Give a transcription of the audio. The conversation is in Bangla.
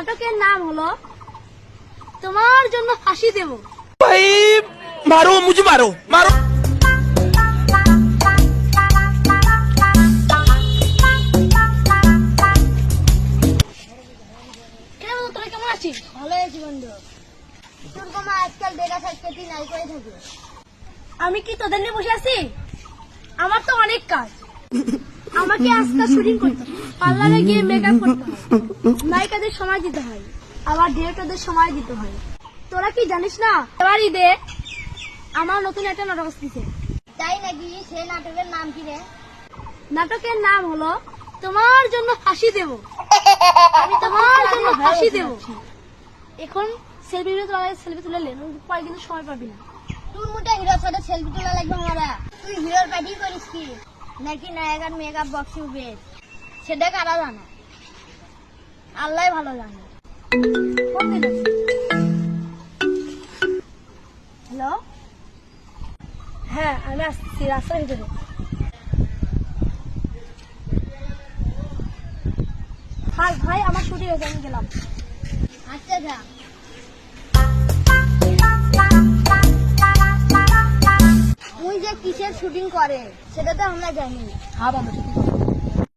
নাটকের নাম হলো তোমার জন্য ফাঁসি দেব। ভাই মারো মুজি মারো মারো। কেমন আছিস? আছি আজকাল নাই করে থাকি। আমি কি তোদের নিয়ে বসে আছি? আমার তো অনেক কাজ। আমাকে আজকাল শুটিং করতে পার্লারে গিয়ে মেকআপ করতে হয় নায়িকাদের সময় দিতে হয়। আবার ডিরেক্টরদের সময় দিতে হয়। তোরা কি জানিস না? এবার ঈদে আমার নতুন একটা নাটক আসতেছে। তাই নাকি সে নাটকের নাম কি রে? নাটকের নাম হলো তোমার জন্য ফাঁসি দেব। আমি তোমার জন্য ফাঁসি দেব। এখন সেলফি তোলা সেলফি তুলে লেন পরে কিন্তু সময় পাবি না। তোর মোটা হিরোর সাথে সেলফি তোলা লাগবে আমরা। তুই হিরোর পার্টি করিস কি? নাকি নায়িকার মেকআপ বক্স বেশ সেটা কারা জানে? আল্লাহ ভালো জানে। হ্যালো? হ্যাঁ আমি আসছি, রাস্তার ভিতরে। ভাই ভাই, আমার ছুটি হয়েছে আমি গেলাম। আচ্ছা যা। কিসের শুটিং করে? সেটা তো আমরা জানি। হ্যাঁ বাবা